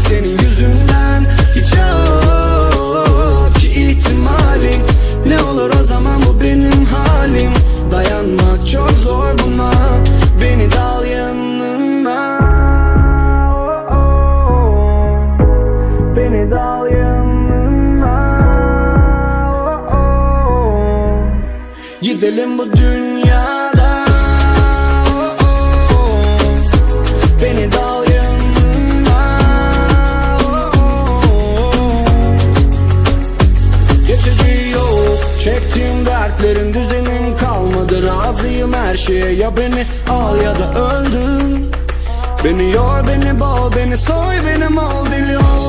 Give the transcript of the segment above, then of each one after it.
hep senin yüzünden. Hiç yok ki ihtimalim. Ne olur o zaman bu benim halim. Dayanmak çok zor buna. Beni dal yanına. Beni dal yanına. Gidelim bu dünyada Razıyım her şeye Ya beni al ya da öldür. Beni yor beni boğ beni soy benim ol Deli oldum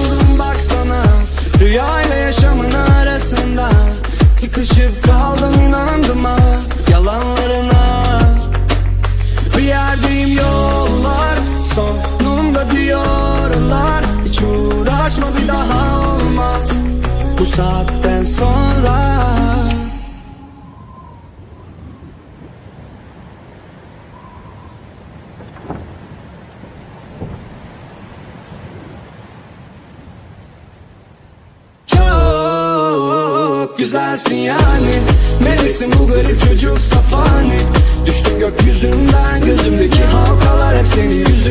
güzelsin yani. Meleksin bu garip çocuk safani. Düştün gökyüzünden Gözümdeki halkalar hep senin yüzünden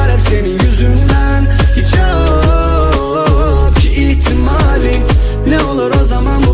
o zaman